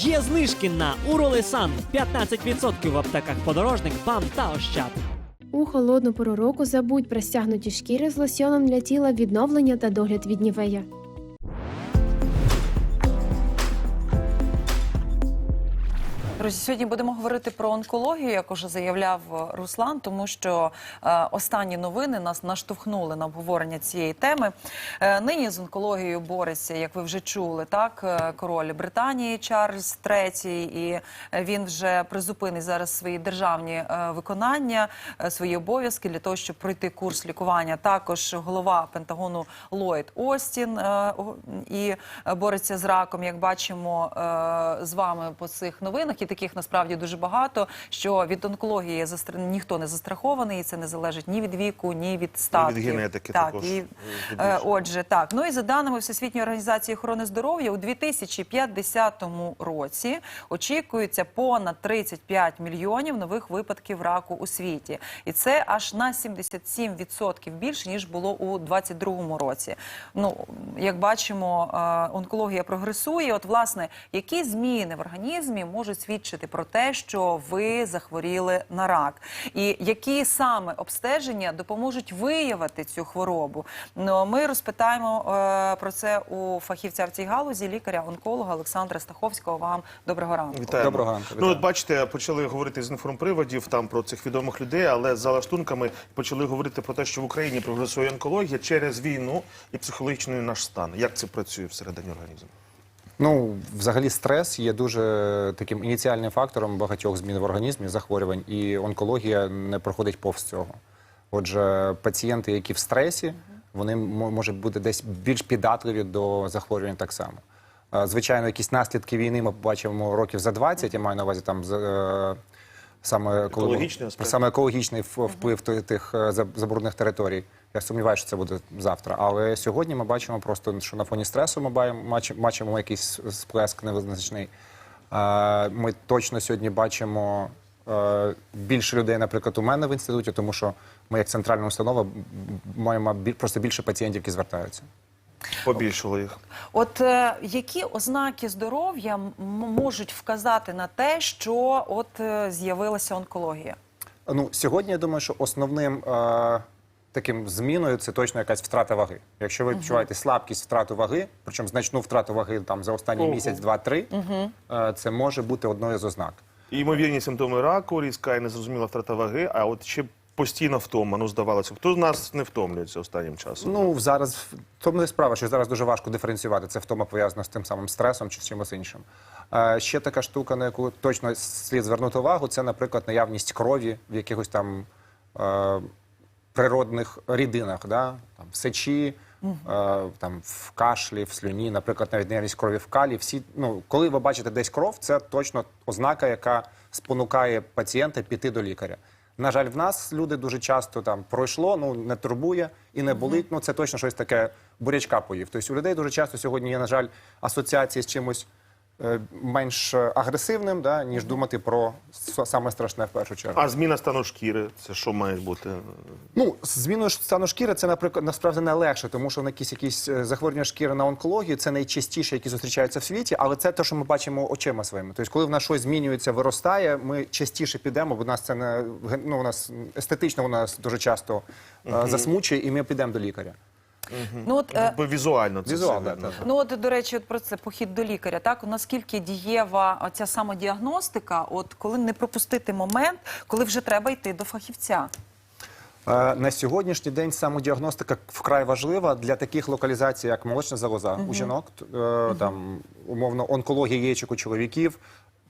Є знижки на Уролесан 15% в аптеках подорожник, БАМ та Ощад. У холодну пору року забудь про стягнуті шкіри з лосьоном для тіла відновлення та догляд від нівея. Друзі, сьогодні будемо говорити про онкологію, як уже заявляв е, Руслан, тому що е, останні новини нас наштовхнули на обговорення цієї теми. Е, нині з онкологією бореться, як ви вже чули, так король Британії Чарльз III, і він вже призупинить зараз свої державні виконання, свої обов'язки для того, щоб пройти курс лікування. Також голова Пентагону Ллойд Остін і бореться з раком. Як бачимо з вами по цих новинах, і таких насправді дуже багато. Що від онкології застр... ніхто не застрахований, і це не залежить ні від віку, ні від статків. генетики так, також, І, е, е, отже, так. Ну і за даними Всесвітньої організації охорони здоров'я, у 2050 році очікується понад 35 мільйонів нових випадків раку у світі, і це аж на 77% більше ніж було у 2022 році. Ну як бачимо, е, онкологія прогресує. От, власне, які зміни в організмі можуть свідчити про те, що ви захворіли на рак, і які саме обстеження допоможуть виявити цю хворобу? Ну ми розпитаємо е, про це у фахівця в цій галузі, лікаря-онколога Олександра Стаховського. Вам доброго ранку. Вітаємо. Доброго ранку, Ну, от бачите, почали говорити з інформприводів там про цих відомих людей, але за лаштунками почали говорити про те, що в Україні прогресує онкологія через війну і психологічний наш стан. Як це працює всередині організму? Ну, взагалі, стрес є дуже таким ініціальним фактором багатьох змін в організмі, захворювань, і онкологія не проходить повз цього. Отже, пацієнти, які в стресі, вони мо- можуть бути десь більш піддатливі до захворювань так само. Е, Звичайно, якісь наслідки війни ми побачимо років за 20, я маю на увазі там е, саме коли Екологічний аспект. саме екологічний вплив ти- тих е, територій. Я сумніваюся, що це буде завтра. Але сьогодні ми бачимо просто, що на фоні стресу ми бачимо, бачимо якийсь сплеск невизначний. Е, Ми точно сьогодні бачимо е, більше людей, наприклад, у мене в інституті, тому що ми, як центральна установа, маємо просто більше пацієнтів, які звертаються. Побільшало їх. От е, які ознаки здоров'я можуть вказати на те, що от е, з'явилася онкологія? Ну, сьогодні я думаю, що основним е, таким зміною це точно якась втрата ваги. Якщо ви відчуваєте слабкість, втрату ваги, причому значну втрату ваги там за останній Ого. місяць, два-три, е, це може бути одною з ознак. І ймовірні симптоми раку, різка і незрозуміла втрата ваги, а от ще постійна втома, ну здавалося. Хто з нас не втомлюється останнім часом? Ну зараз тому не справа, що зараз дуже важко диференціювати. Це втома пов'язана з тим самим стресом чи з чимось іншим. Е, ще така штука, на яку точно слід звернути увагу, це, наприклад, наявність крові в якихось там е, природних рідинах, да? там, в сечі, е, там, в кашлі, в слюні, наприклад, навіть наявність крові в калі. Всі, ну, коли ви бачите десь кров, це точно ознака, яка спонукає пацієнта піти до лікаря. На жаль, в нас люди дуже часто там пройшло, ну не турбує і не болить. Ну це точно щось таке бурячка поїв. Тобто у людей дуже часто сьогодні є, на жаль, асоціації з чимось менш е, агресивним, да, ніж думати про саме страшне в першу чергу. А зміна стану шкіри це що має бути? Ну, з зміною стану шкіри це, наприклад, насправді не легше, тому що на якісь якісь е, захворювання шкіри на онкологію це найчастіше, які зустрічаються в світі, але це те, що ми бачимо очима своїми. Тобто, коли в нас щось змінюється, виростає, ми частіше підемо, бо в нас це не ну, у нас естетично у нас дуже часто е, засмучує, і ми підемо до лікаря. Ну от е, Бо візуально це Візуально, все видно. так. Ну, от, до речі, от про це похід до лікаря. Так, наскільки дієва ця самодіагностика, от коли не пропустити момент, коли вже треба йти до фахівця. Е, На сьогоднішній день самодіагностика вкрай важлива для таких локалізацій, як молочна залоза у жінок, т- е, там умовно онкологія яєчок у чоловіків,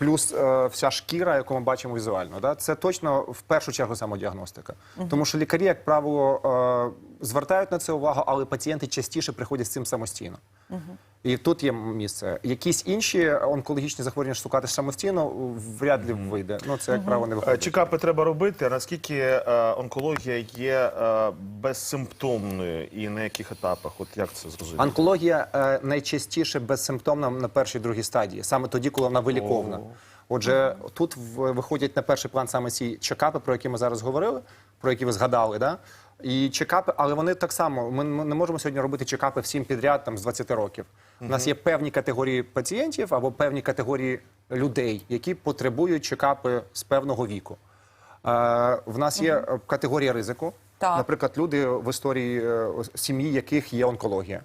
плюс е, вся шкіра, яку ми бачимо візуально. Да? Це точно в першу чергу самодіагностика. Тому що лікарі, як правило, е, звертають на це увагу, але пацієнти частіше приходять з цим самостійно. І тут є місце. Якісь інші онкологічні захворювання шукати самостійно вряд ли вийде. Ну це як правило не Е, виходить. Чекапи треба робити. Наскільки е, онкологія є е, безсимптомною і на яких етапах? От як це зрозуміти? Онкологія е, найчастіше безсимптомна на першій другій стадії, саме тоді, коли вона виліковна. Отже, тут в- виходять на перший план саме ці чекапи, про які ми зараз говорили, про які ви згадали. Да? І чекапи, але вони так само. Ми не можемо сьогодні робити чекапи всім підряд там з 20 років. У нас є певні категорії пацієнтів або певні категорії людей, які потребують чекапи з певного віку. Е, в нас є е, категорія ризику. Так. Наприклад, люди в історії е, сім'ї, яких є онкологія.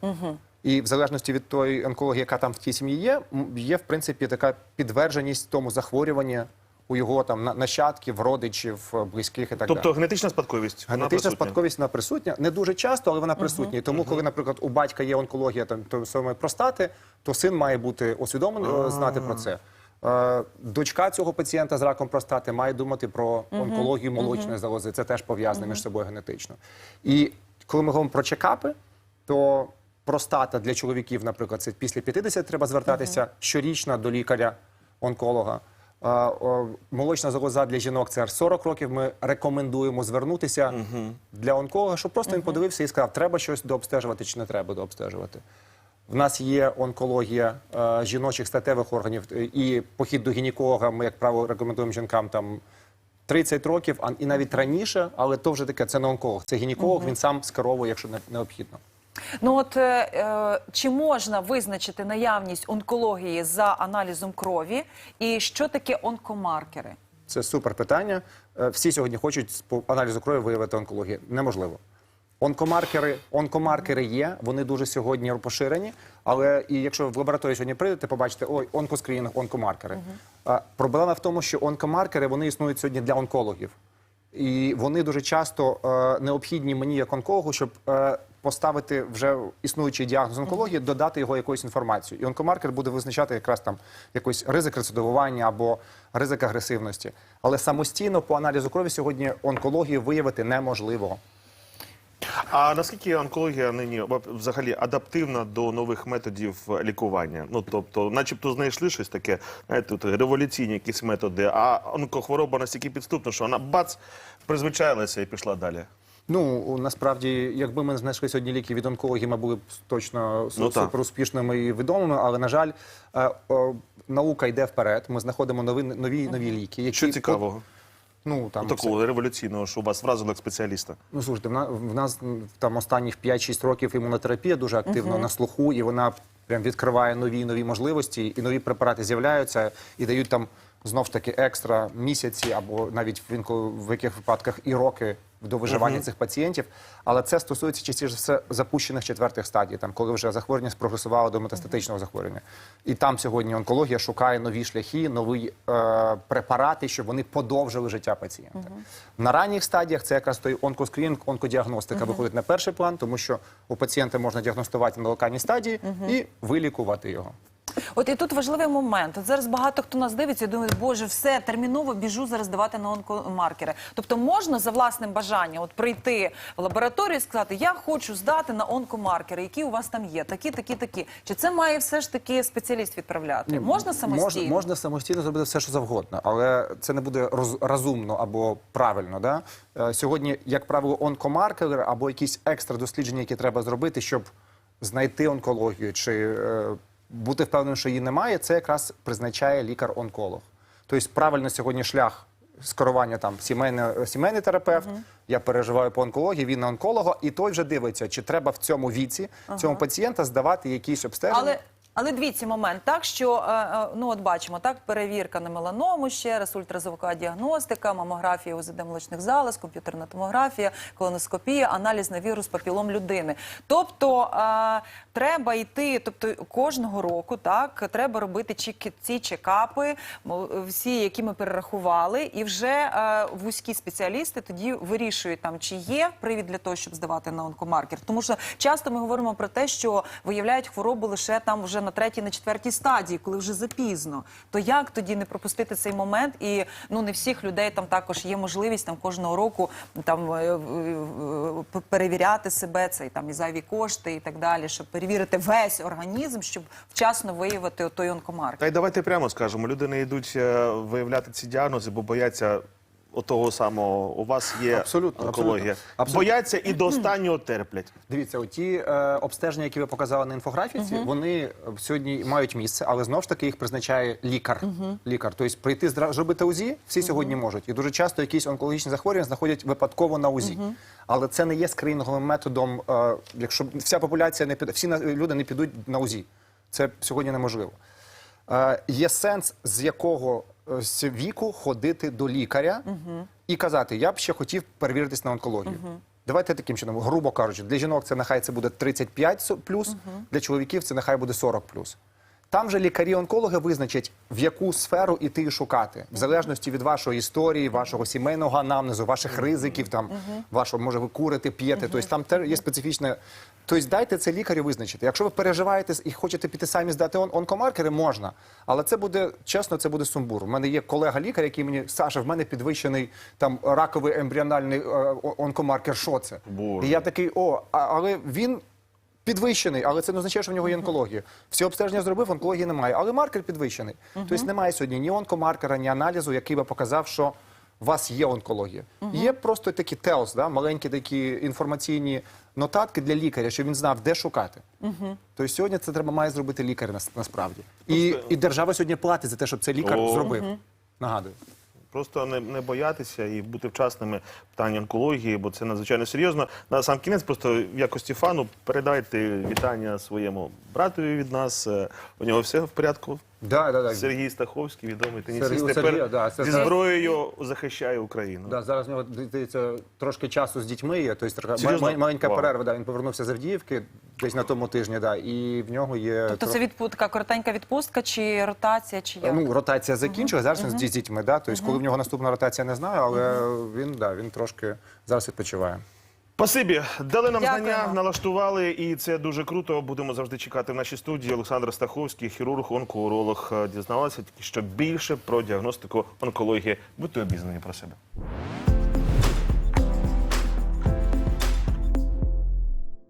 І в залежності від тої онкології, яка там в тій сім'ї є, м, є в принципі така підтвердженість тому захворюванні у його там на- нащадків, родичів, е, близьких і так Тобто далі. генетична спадковість. Генетична присутня? спадковість вона присутня не дуже часто, але вона присутня. І Тому, коли, наприклад, у батька є онкологія там то самої простати, то син має бути усвідомлений, е, знати про це. Е, Дочка цього пацієнта з раком простати має думати про онкологію молочної залози. Це теж пов'язане між собою генетично. І коли ми говоримо про чекапи, то простата для чоловіків, наприклад, це після 50 треба звертатися щорічно до лікаря-онколога. Молочна залоза для жінок це аж 40 років. Ми рекомендуємо звернутися для онколога, щоб просто він подивився і сказав, треба щось дообстежувати чи не треба дообстежувати. В нас є онкологія е, жіночих статевих органів е, і похід до гінеколога. Ми, як правило, рекомендуємо жінкам там 30 років, а і навіть раніше, але то вже таке, це не онколог, це гінеколог, він сам скеровує, якщо не- необхідно. Ну от е, е, чи можна визначити наявність онкології за аналізом крові, і що таке онкомаркери? Це супер питання. Е, Всі сьогодні хочуть по аналізу крові виявити онкологію. Неможливо. Онкомаркери, онкомаркери є, вони дуже сьогодні поширені. Але і якщо в лабораторію сьогодні прийдете, побачите, ой, онкоскрінінг, онкомаркери. А, проблема в тому, що онкомаркери вони існують сьогодні для онкологів. І вони дуже часто е, необхідні мені як онкологу, щоб е, поставити вже існуючий діагноз онкології, додати його якоюсь інформацією. І онкомаркер буде визначати якраз там якийсь ризик рецидивування або ризик агресивності. Але самостійно по аналізу крові сьогодні онкологію виявити неможливо. А наскільки онкологія нині взагалі адаптивна до нових методів лікування? Ну тобто, начебто, знайшли щось таке, знаєте, тут революційні якісь методи, а онкохвороба настільки підступна, що вона бац призвичаїлася і пішла далі. Ну насправді, якби ми знайшли сьогодні ліки від онкології, ми були б точно Ну, так. супер успішними і відомими. Але на жаль, е, о, наука йде вперед. Ми знаходимо нові нові нові ліки. Які Що цікавого? Ну там Такого революційного, що у вас вразило як спеціаліста. Ну слушайте, в на- в нас там останніх 5-6 років імунотерапія дуже активно на слуху, і вона прям відкриває нові нові можливості, і нові препарати з'являються і дають там знов ж таки екстра місяці або навіть в інколи в яких випадках і роки до виживання цих пацієнтів. Але це стосується частіше все запущених четвертих стадій, там коли вже захворювання спрогресувало до метастатичного захворювання. І там сьогодні онкологія шукає нові шляхи, нові е, препарати, щоб вони подовжили життя пацієнта. На ранніх стадіях це якраз той онкоскрінінг, онкодіагностика виходить на перший план, тому що у пацієнта можна діагностувати на локальній стадії і вилікувати його. От і тут важливий момент. От зараз багато хто нас дивиться і думає, боже, все терміново біжу зараз давати на онкомаркери. Тобто можна за власним бажанням от прийти в лабораторію і сказати, я хочу здати на онкомаркери, які у вас там є, такі, такі, такі. Чи це має все ж таки спеціаліст відправляти? можна самостійно? Можна, можна самостійно зробити все, що завгодно, але це не буде роз, розумно або правильно. Да? Е, Сьогодні, як правило, онкомаркери або якісь екстра дослідження, які треба зробити, щоб знайти онкологію чи е, бути впевненим, що її немає, це якраз призначає лікар-онколог. Тобто правильно сьогодні шлях скерування там сімейне, сімейний терапевт. Я переживаю по онкології, він на онколога, і той вже дивиться, чи треба в цьому віці цьому пацієнта здавати якісь обстеження. Але але дивіться момент, так що е, е, ну от бачимо, так перевірка на меланому ще раз, ультразвукова діагностика, мамографія УЗД молочних залоз, комп'ютерна томографія, колоноскопія, аналіз на вірус папілом людини. Тобто е, треба йти, тобто кожного року, так треба робити чек- ці чекапи, всі, які ми перерахували, і вже вузькі спеціалісти тоді вирішують там, чи є привід для того, щоб здавати на онкомаркер. Тому що часто ми говоримо про те, що виявляють хворобу лише там вже на третій, на четвертій стадії, коли вже запізно. То як тоді не пропустити цей момент? І ну не всіх людей там також є можливість там кожного року там е, перевіряти себе, це і там і зайві кошти, і так далі, щоб перевірити весь організм, щоб вчасно виявити той онкомаркер. Та й давайте прямо скажемо, люди не йдуть е, виявляти ці діагнози, бо бояться отого самого. У вас є Абсолютно, онкологія. абсолютно. Абсолютно. Бояться і до останнього терплять. Дивіться, оті е, обстеження, які ви показали на інфографіці, вони е, сьогодні мають місце, але знову ж таки їх призначає лікар. Лікар. Тобто прийти здра- зробити УЗІ всі сьогодні можуть. І дуже часто якісь онкологічні захворювання знаходять випадково на УЗІ. Але це не є скринінговим методом. Е, якщо вся популяція не піде, всі на- люди не підуть на УЗІ. Це сьогодні неможливо. Е, є сенс, з якого з віку ходити до лікаря і казати, я б ще хотів перевіритись на онкологію. Давайте таким чином, грубо кажучи, для жінок це нехай це буде 35 со- плюс, для чоловіків це нехай буде 40 плюс. Там же лікарі-онкологи визначать, в яку сферу іти і шукати, в залежності від вашої історії, вашого сімейного анамнезу, ваших ризиків, там вашого, може, ви курите, п'єте. Тобто там теж є специфічне. Тобто дайте це лікарю визначити. Якщо ви переживаєте і хочете піти самі здати он- онкомаркери, можна. Але це буде чесно, це буде сумбур. У мене є колега-лікар, який мені Саша, в мене підвищений там раковий ембріональний е, онкомаркер. Що це? Боже. І я такий, о, а, але він підвищений, але це не означає, що в нього є онкологія. Всі обстеження зробив, онкології немає, але маркер підвищений. Тобто немає сьогодні ні онкомаркера, ні аналізу, який би показав, що у вас є онкологія. Є просто такі телс, да, маленькі такі інформаційні нотатки для лікаря, щоб він знав, де шукати. Тобто сьогодні це треба має зробити лікар нас- насправді. І, і держава сьогодні платить за те, щоб цей лікар О. зробив. Нагадую. Просто не, не боятися і бути вчасними в онкології, бо це надзвичайно серйозно. На сам кінець, просто в якості фану передайте вітання своєму братові від нас. Е, У нього все в порядку. Да, да, да. Сергій Стаховський, відомий тенісист, Сергій- тепер Сергія, да, це зі зараз- зброєю захищає Україну. Да, зараз в нього здається трошки часу з дітьми є. Тобто Серйозно? ма- маленька Вау. перерва. Да, він повернувся з Авдіївки десь на тому тижні. Да, і в нього є Тобто це відпу- така коротенька відпустка чи ротація, чи як? ну, ротація закінчилась. Зараз він з дітьми. Да, тобто, коли в нього наступна ротація, не знаю, але він да він трошки зараз відпочиває. Спасибі, дали нам Дякую. знання, налаштували, і це дуже круто. Будемо завжди чекати в нашій студії. Олександр Стаховський, хірург, онкоуролог, дізналася тільки що більше про діагностику онкології. Будьте обізнані про себе.